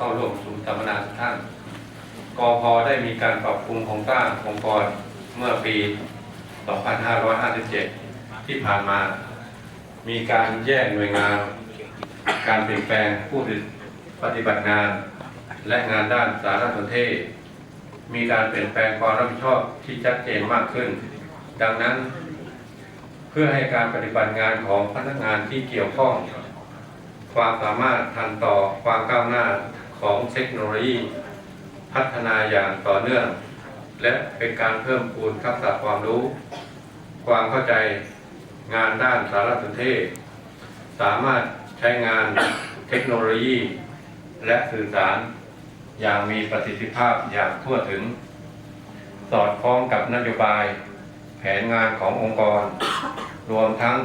เข้าร่วมประชุมสัมมนาทุกท่านกพได้มีการปรับปรุงโครงสร้างองค์กรเมื่อปี 2557 ที่ผ่านมา มีการแยกหน่วยงาน การเปลี่ยนแปลงผู้ปฏิบัติงาน และงานด้านสารสนเทศ มีการเปลี่ยนแปลงความรับผิดชอบที่ชัดเจนมากขึ้น ดังนั้น เพื่อให้การปฏิบัติงานของพนักงานที่เกี่ยวข้อง ความสามารถทันต่อความก้าวหน้า ของเทคโนโลยี พัฒนาอย่างต่อเนื่อง และเป็นการเพิ่มพูนทักษะความรู้ ความเข้าใจงานด้านสารสนเทศ สามารถใช้งานเทคโนโลยี และสื่อสารอย่างมีประสิทธิภาพอย่างทั่วถึง สอดคล้องกับนโยบาย แผนงานขององค์กร รวมทั้ง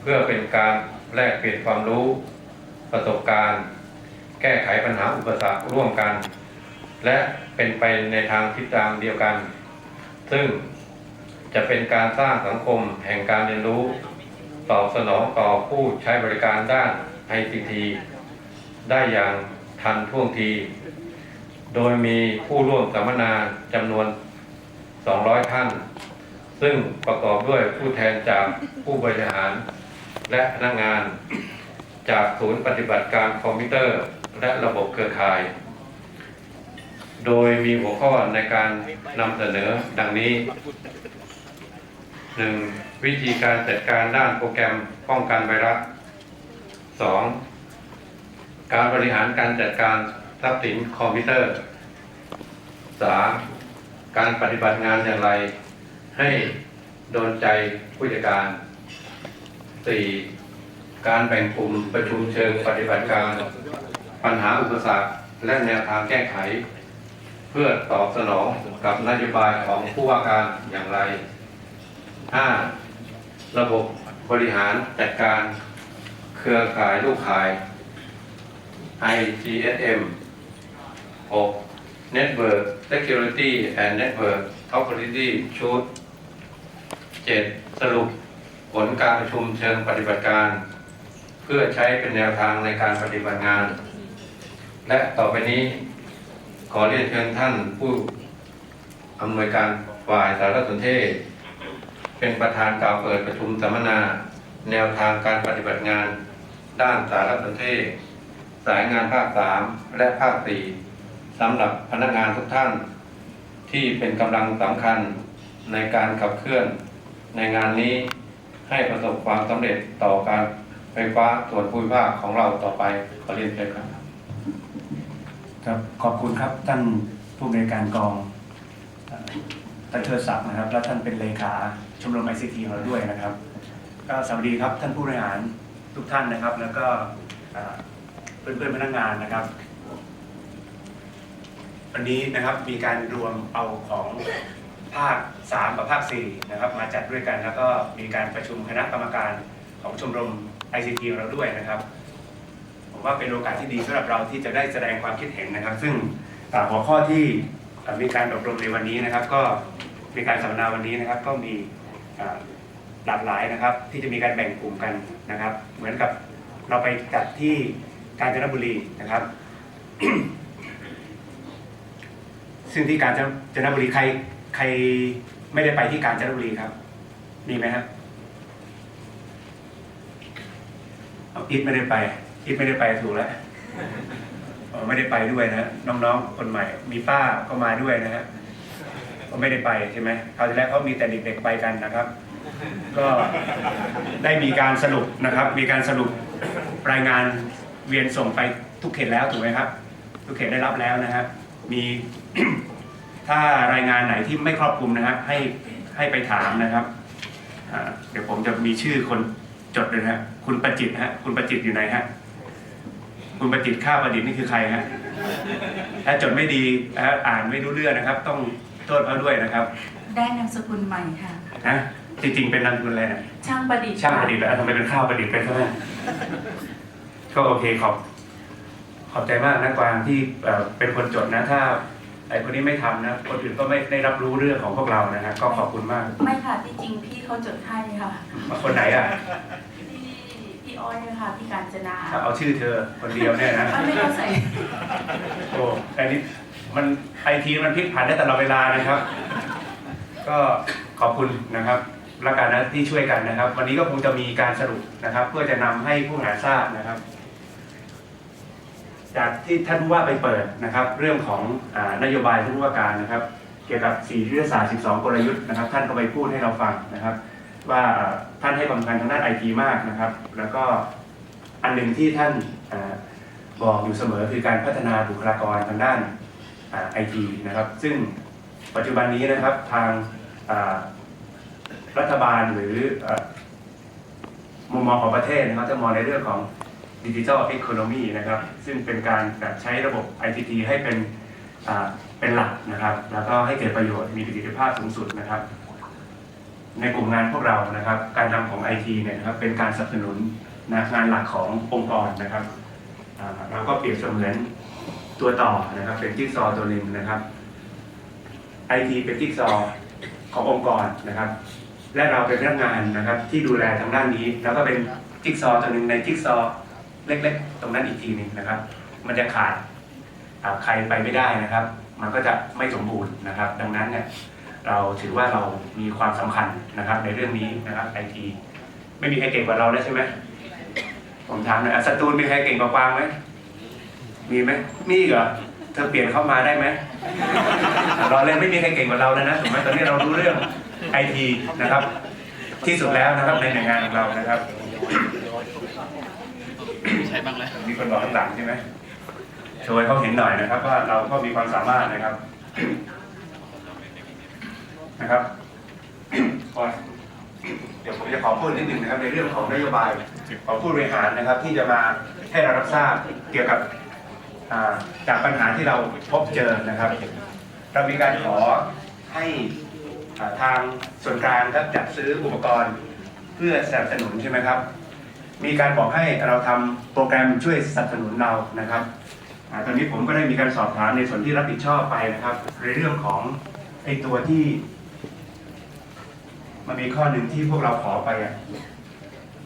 เพื่อเป็นการแลกเปลี่ยนความรู้ ประสบการณ์ แก้ไขปัญหาอุปสรรคร่วมกัน และเป็นไปในทางทิศทางเดียวกัน ซึ่งจะเป็นการสร้างสังคมแห่งการเรียนรู้ ตอบสนองต่อผู้ใช้บริการด้าน ICT ได้อย่างทันท่วงที โดยมีผู้ร่วมสัมมนาจำนวน 200 ท่าน ซึ่งประกอบด้วยผู้แทนจากผู้บริหาร และพนักงาน จากศูนย์ปฏิบัติการคอมพิวเตอร์ และระบบเครือข่าย โดยมีหัวข้อในการนำเสนอดังนี้ 1. วิธีการจัดการด้านโปรแกรมป้องกันไวรัส 2. การบริหารการจัดการทรัพย์สินคอมพิวเตอร์ 3. การปฏิบัติงานอย่างไร ให้โดนใจผู้จัดการ 4. การแบ่งกลุ่มประชุมเชิงปฏิบัติการ ปัญหาอุปสรรคและแนวทางแก้ไข เพื่อตอบสนองกับนโยบายของผู้ว่าการอย่างไร 5. ระบบบริหารจัดการเครือข่ายลูกข่าย IGSM 6. Network Security and Network Authority Should 7. สรุปผลการประชุมเชิงปฏิบัติการ เพื่อใช้เป็นแนวทางในการปฏิบัติงาน และต่อไปนี้ขอเรียนเชิญท่านผู้อำนวยการฝ่ายสารสนเทศ เป็นประธานกล่าวเปิดประชุมสัมมนา แนวทางการปฏิบัติงาน ด้านสารสนเทศ สายงานภาค3และภาค4สำหรับพนักงานทุกท่าน ที่เป็นกำลังสำคัญในการขับเคลื่อนในงานนี้ให้ประสบความสำเร็จต่อการไฟฟ้าส่วนภูมิภาคของเราต่อไปขอเรียนเชิญครับ ครับขอบคุณครับท่านผู้อำนการกองท่านเทิดศักดิ์นะครับ และท่านเป็นเลขาชมรมไอซีทีของเราด้วยนะครับ ก็สวัสดีครับท่านผู้บริหารทุกท่านนะครับ แล้วก็เพื่อนเพื่อนพนักงานนะครับ วันนี้นะครับมีการรวมเอาของภาค 3 กับภาค 4 นะครับ มาจัดด้วยกันแล้วก็มีการประชุมคณะกรรมการของชมรม ICT ของเราด้วยนะครับ ว่าเป็นโอกาสที่ดีสำหรับเราที่จะได้แสดงความคิดเห็นนะครับ ซึ่งหัวข้อที่มีการอบรมในวันนี้นะครับ ก็มีการสัมมนาวันนี้นะครับ ก็มีหลากหลายนะครับ ที่จะมีการแบ่งกลุ่มกันนะครับ เหมือนกับเราไปจัดที่กาญจนบุรีนะครับ ซึ่งที่กาญจนบุรีใครใครไม่ได้ไปที่กาญจนบุรีครับ มีไหมครับเอาอิทไม่ได้ไป ทไม่ได้ไปถูกแล้วไม่ได้ไปด้วยนะน้องๆ คนใหม่ มีป้าก็มาด้วยนะฮะก็ไม่ได้ไปใช่ไหมคราวที่แล้วเขามีแต่เด็กๆไปกันนะครับ ก็ได้มีการสรุปนะครับ มีการสรุปรายงานเวียนส่งไปทุกเขตแล้วถูกไหมครับ ทุกเขตได้รับแล้วนะฮะมีถ้ารายงานไหนที่ไม่ครอบคลุมนะฮะให้ให้ไปถามนะครับเดี๋ยวผมจะมีชื่อคนจดเลยนะฮะคุณประจิตฮะคุณประจิตอยู่ไหนฮะ คุณประจิตรข้าวประดิษฐ์นี่คือใครฮะถ้าจดไม่ดีนะฮะอ่านไม่รู้เรื่องนะครับ ต้องโทษเขาด้วยนะครับ ได้นามสกุลใหม่ค่ะนะจริงๆเป็นนามสกุลอะไรนะช่างประดิษฐ์ช่างประดิษฐ์แล้วทำไมเป็นข้าวประดิษฐ์ไปซะเนี่ยก็โอเคขอบขอบใจมากนะกวางที่เอ่อเป็นคนจดนะถ้าไอ้คนนี้ไม่ทำนะคนอื่นก็ไม่ได้รับรู้เรื่องของพวกเรานะฮะก็ขอบคุณมาก ไม่ค่ะที่จริงพี่เขาจดให้ค่ะคนไหนอะ พี่พี่อ้อยค่ะพี่การจนาถ้าเอาชื่อเธอคนเดียวเนี่ยนะมันไม่เข้าใส่อ้อันนี้มันไอทีมันพลิกผันได้ตลอดเวลานะครับ ก็ขอบคุณนะครับและการนะที่ช่วยกันนะครับ วันนี้ก็คงจะมีการสรุปนะครับ เพื่อจะนำให้ผู้หาทราบนะครับ จากที่ท่านผู้ว่าไปเปิดนะครับ เรื่องของอานโยบายท่านผู้ว่าการนะครับ เกี่ยวกับ4ยุทธศาสตร์ 12 กลยุทธ์นะครับ ท่านก็ไปพูดให้เราฟังนะครับ ว่าท่านให้ความสำคัญทางด้านไอทีมากนะครับ แล้วก็อันหนึ่งที่ท่านอบอกอยู่เสมอคือการพัฒนาบุคลากรทางด้านไอทีนะครับ ซึ่งปัจจุบันนี้นะครับทางรัฐบาลหรือมุมมองของประเทศนะครับจะมองในเรื่องของดิจิทัล e อ o n o m y นะครับ ซึ่งเป็นการแบบใช้ระบบ ICT ให้เป็นเป็นหลักนะครับ แล้วก็ให้เกิดประโยชน์มีประสิทธิภาพสูงสุดนะครับ ในกลุ่มงานพวกเรานะครับ การทำของไอทีเนี่ยนะครับเป็นการสนับสนุนนะงานหลักขององค์กรนะครับเราก็เปรียบเสมือนตัวต่อนะครับเป็นจิ๊กซอว์ตัวหนึ่งนะครับไอทีเป็นจิ๊กซอว์ขององค์กรนะครับ และเราเป็นพนักงานนะครับที่ดูแลทางด้านนี้ แล้วก็เป็นจิ๊กซอว์ตัวหนึ่งในจิ๊กซอว์เล็ก ๆ ตรงนั้นอีกทีหนึ่งนะครับ มันจะขาดใครไปไม่ได้นะครับ มันก็จะไม่สมบูรณ์นะครับ ดังนั้นเนี่ย เราถือว่าเรามีความสำคัญนะครับในเรื่องนี้นะครับไอทีไม่มีใครเก่งกว่าเราแล้วใช่ไหมผมถามหน่อยอะสตูลมีใครเก่งกว่ากวางไหมมีไหมมีอีกเหรอเธอเปลี่ยนเข้ามาได้ไหมเราเลยไม่มีใครเก่งกว่าเราแล้วนะถูกไหมตอนนี้เรารู้เรื่องไอทีนะครับ ที่สุดแล้วนะครับในหน่วยงานของเรานะครับใช่บ้างแล้วมีคนบอกข้างหลังใช่ไหมโชว์ให้เขาเห็นหน่อยนะครับ ว่าเราก็มีความสามารถนะครับ นะครับก่อนเดี๋ยวผมจะขอพูดนิดหนึ่งนะครับในเรื่องของนโยบายของผู้บริหารนะครับ ที่จะมาให้เรารับทราบเกี่ยวกับจากปัญหาที่เราพบเจอนะครับ เรามีการขอให้ทางส่วนกลางครับจัดซื้ออุปกรณ์เพื่อสนับสนุนใช่ไหมครับ มีการบอกให้เราทำโปรแกรมช่วยสนับสนุนเรานะครับอตอนนี้ผมก็ได้มีการสอบถามในส่วนที่รับผิดชอบไปนะครับ ในเรื่องของไอตัวที่ มันมีข้อหนึ่งที่พวกเราขอไปอะ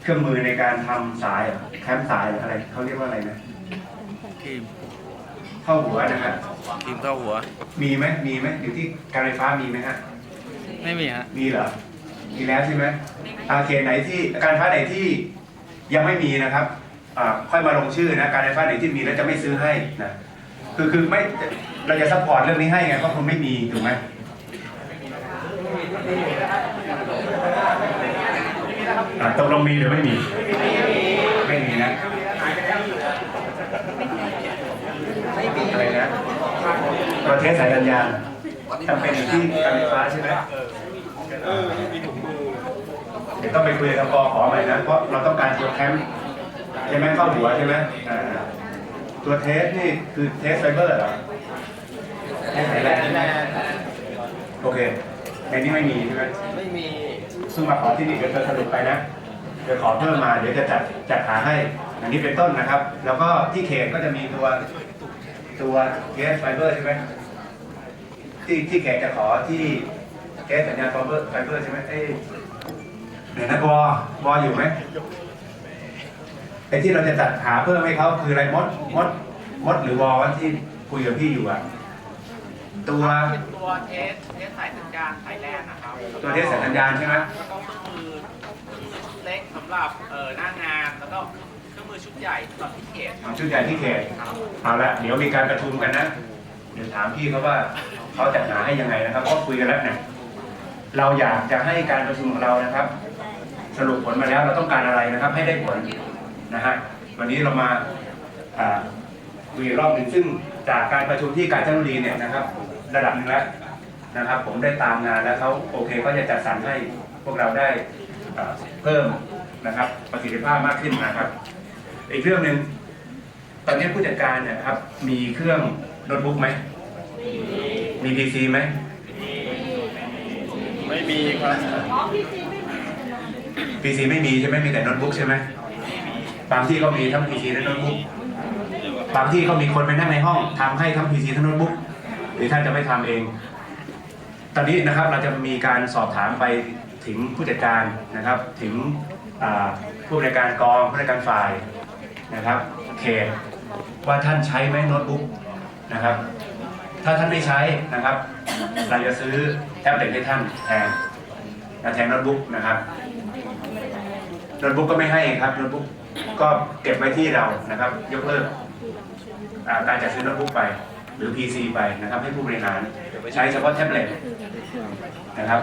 เครื่องมือในการทำสายอะแคมป์สายอะไรเขาเรียกว่าอะไรนะทีมเข้าหัวนะครับทีมเข้าหัว มีไหมมีไหมอยู่ที่การไฟฟ้ามีไหมฮะไม่มีฮะมีเหรอมีแล้วใช่ไหมอาเขตไหนที่การไฟฟ้าไหนที่ยังไม่มีนะครับอ่าค่อยมาลงชื่อนะการไฟฟ้าไหนที่มีแล้วจะไม่ซื้อให้นะคือคือไม่เราจะซัพพอร์ตเรื่องนี้ให้ไงเพราะคุณไม่มีถูกไหมอะ ตกลงมีหรือไม่มี ไม่มีนะอะไรนะ ประเทศสายสัญญาณจำเป็นอยู่ที่การไฟฟ้าใช่ไหมเดี๋ยวต้องไปคุยกับกขอใหม่นะ เพราะเราต้องการตัวแคมป์ใช่ไหมเข้าหัวใช่ไหมตัวเทสนี่คือเทสไฟเบอร์เหรอเทสไหนแหละโอเคในนี้ไม่มีใช่ไหมไม่มี ซึ่งมาขอที่นี่เดี๋ยวจะสรุปไปนะเดี๋ยวขอเพิ่มมาเดี๋ยวจะจัดจัดหาให้อย่างนี้เป็นต้นนะครับ แล้วก็ที่เขตก็จะมีตัวตัวเกสไฟเบอร์ใช่ไหมที่ที่เขตจะขอที่เกสสัญญาณไฟเบอร์ไฟเบอร์ใช่ไหมเอ้ยเดี๋ยวนะวอวออยู่ไหมไอ้ที่เราจะจัดหาเพิ่มให้เขาคืออะไรมดมดมดหรือวอที่คุยกับพี่อยู่อะ ตัวเป็นตัวเทสเทสสายสัญญาณสายแลนนะครับตัวเทสสัญญาณใช่ไหมแล้วก็เครื่องมือเครื่องมือชุดเล็กสำหรับเอ่อหน้างานแล้วก็เครื่องมือชุดใหญ่สำหรับที่เขตเอาชุดใหญ่ที่เขตเอาละเดี๋ยวมีการประชุมกันนะเดี๋ยวถามพี่เขาว่าเขาจัดหาให้ยังไงนะครับก็คุยกันแล้วเนี่ยเราอยากจะให้การประชุมของเรานะครับ สรุปผลมาแล้วเราต้องการอะไรนะครับ ให้ได้ผลนะฮะวันนี้เรามาอ่าคุยรอบหนึ่งซึ่งจากการประชุมที่กาญจนบุรีเนี่ยนะครับ ระดับหนึ่งแล้วนะครับ ผมได้ตามงานแล้วเขาโอเคก็จะจัดสรรให้พวกเราได้อ่าเพิ่มนะครับ ประสิทธิภาพมากขึ้นนะครับ อีกเรื่องหนึ่งตอนนี้ผู้จัดการเนี่ยครับ มีเครื่องโน้ตบุ๊กไหมมีพีซีไหมไม่มีครับพีซีไม่มีใช่ไหมมีแต่โน้ตบุ๊กใช่ไหมบางที่ก็มีทั้งพีซีและโน้ตบุ๊กบางที่ก็มีคนไปนั่งในห้องทำให้ทั้งพีซีทั้งโน้ตบุ๊ก หรือท่านจะไม่ทำเอง ตอนนี้นะครับเราจะมีการสอบถามไปถึงผู้จัดการนะครับ ถึงผู้บริการกองผู้บริการฝ่ายนะครับ เขตว่าท่านใช้ไหมโน้ตบุ๊กนะครับ ถ้าท่านไม่ใช้นะครับ เราจะซื้อแท็บเล็ตให้ท่านแทนแทนโน้ตบุ๊กนะครับโน้ตบุ๊กก็ไม่ให้ครับโน้ตบุ๊กก็เก็บไว้ที่เรานะครับ ยกเลิกการจัดซื้อโน้ตบุ๊กไป หรือ PC ไปนะครับ ให้ผู้บริหารใช้เฉพาะแท็บเล็ตนะครับ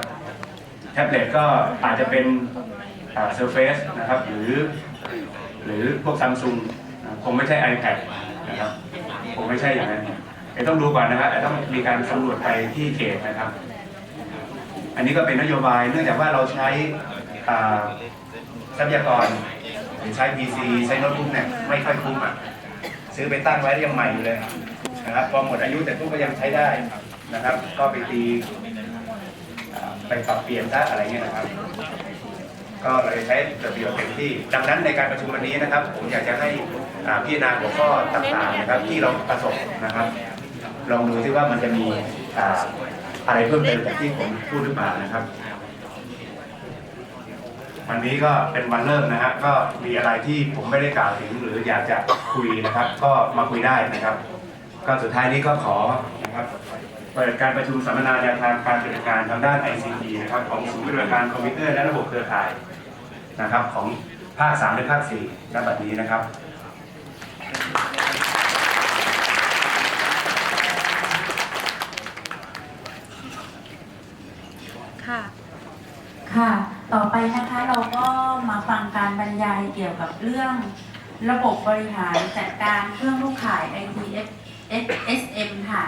แท็บเล็ตก็อาจจะเป็นเซอร์เฟซนะครับหรือหรือพวกซัมซุงคงไม่ใช่ iPad นะครับคงไม่ใช่อย่างนั้นเดี๋ยวต้องดูก่อนนะครับไอาจจะต้องมีการสำรวจไปที่เขตนะครับ อันนี้ก็เป็นนโยบายเนื่องจากว่าเราใช้ทรัพยากรหรือใช้ PC ใช้โน้ตบุ๊กเนี่ยไม่ค่อยคุ้มอะซื้อไปตั้งไว้ยังใหม่อยู่เลย นะครับพอหมดอายุแต่พวกก็ยังใช้ได้นะครับ ก็ไปตีไปปรับเปลี่ยนซะอะไรเงี้ยนะครับ ก็เราจะใช้ประโยชน์เต็มที่ ดังนั้นในการประชุมวันนี้นะครับ ผมอยากจะให้พิจารณาหัวข้อต่างๆนะครับ ที่เราประสบนะครับ ลองดูซิว่ามันจะมีอ่าอะไรเพิ่มเติมจากที่ผมพูดหรือเปล่านะครับ วันนี้ก็เป็นวันเริ่มนะฮะก็มีอะไรที่ผมไม่ได้กล่าวถึง หรืออยากจะคุยนะครับ ก็มาคุยได้นะครับ ก็สุดท้ายนี้ก็ขอนะครับเปิดการประชุมสัมมนาแนวทางการปฏิบัติการทางด้าน ICT นะครับของศูนย์ปฏิบัติการคอมพิวเตอร์และระบบเครือข่ายนะครับของภาค 3 และภาค4ณบัดนี้นะครับค่ะค่ะ ต่อไปนะคะเราก็มาฟังการบรรยายเกี่ยวกับเรื่องระบบบริหารจัดการเครื่องลูกข่าย ITF SM ค่ะ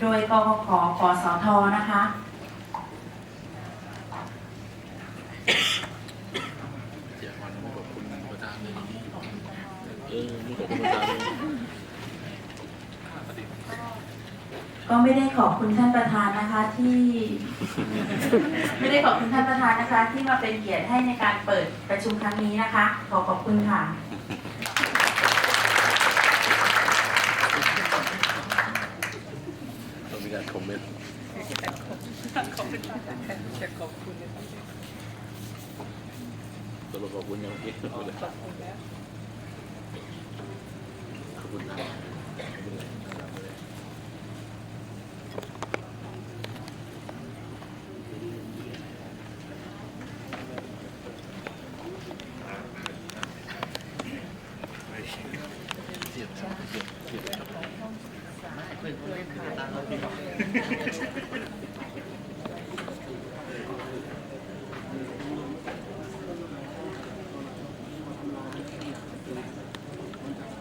โดยกกขกสทนะคะก็ไม่ได้ขอบคุณท่านประธานนะคะที่ ไม่ได้ขอบคุณท่านประธานนะคะ ที่มาเป็นเกียรติให้ในการเปิดประชุมครั้งนี้นะคะ ขอขอบคุณค่ะ ต้องมีการคอมเมนต์ตกลงขอบคุณยังไม่ขอบคุณเลยขอบคุณนะ